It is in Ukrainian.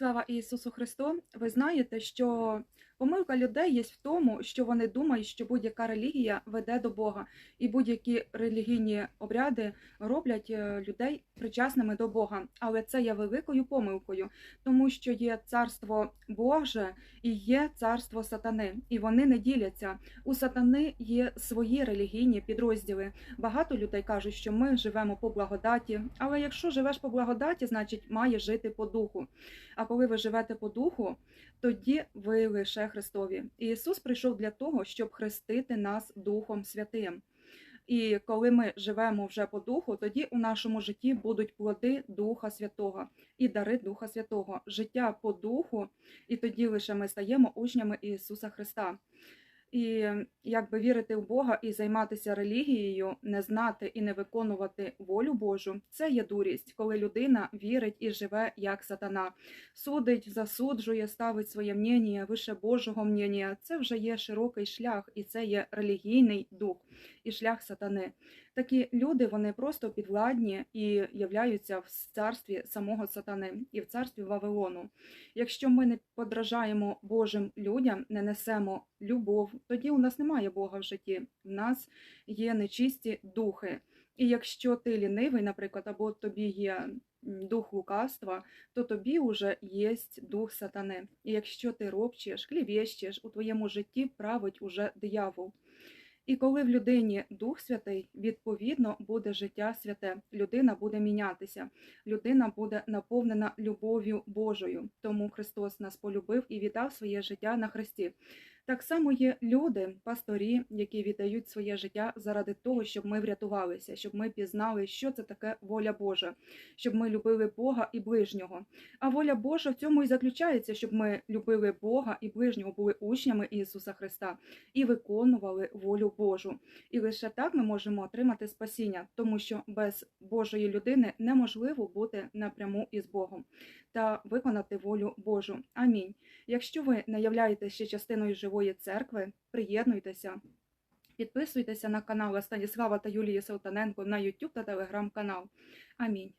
Слава Ісусу Христу! Ви знаєте, що помилка людей є в тому, що вони думають, що будь-яка релігія веде до Бога, і будь-які релігійні обряди роблять е, людей причасними до Бога. Але це є великою помилкою, тому що є царство Боже і є царство сатани, і вони не діляться. У сатани є свої релігійні підрозділи. Багато людей кажуть, що ми живемо по благодаті, але якщо живеш по благодаті, значить маєш жити по духу. А коли ви живете по духу, тоді ви лише Христові. Ісус прийшов для того, щоб хрестити нас Духом Святим. І коли ми живемо вже по духу, тоді у нашому житті будуть плоди Духа Святого і дари Духа Святого, життя по духу, і тоді лише ми стаємо учнями Ісуса Христа. І якби вірити в Бога і займатися релігією, не знати і не виконувати волю Божу, це є дурість, коли людина вірить і живе як сатана, судить, засуджує, ставить своє мнення вище Божого мнення. Це вже є широкий шлях, і це є релігійний дух і шлях сатани. Такі люди вони просто підвладні і являються в царстві самого сатани і в царстві Вавилону. Якщо ми не подражаємо Божим людям, не несемо любов, тоді у нас немає Бога в житті. В нас є нечисті духи. І якщо ти лінивий, наприклад, або тобі є дух лукавства, то тобі вже є дух сатани. І якщо ти робчиш, клівєщиш, у твоєму житті править уже диявол. І коли в людині Дух Святий, відповідно буде життя святе, людина буде мінятися, людина буде наповнена любов'ю Божою. Тому Христос нас полюбив і віддав своє життя на Христі. Так само є люди, пасторі, які віддають своє життя заради того, щоб ми врятувалися, щоб ми пізнали, що це таке воля Божа, щоб ми любили Бога і ближнього. А воля Божа в цьому і заключається, щоб ми любили Бога і ближнього, були учнями Ісуса Христа і виконували волю Божу. І лише так ми можемо отримати спасіння, тому що без Божої людини неможливо бути напряму із Богом та виконати волю Божу. Амінь. Якщо ви не являєтеся ще частиною живої церкви, приєднуйтеся. Підписуйтеся на канал Станіслава та Юлії Салтаненко на YouTube та Telegram канал. Амінь.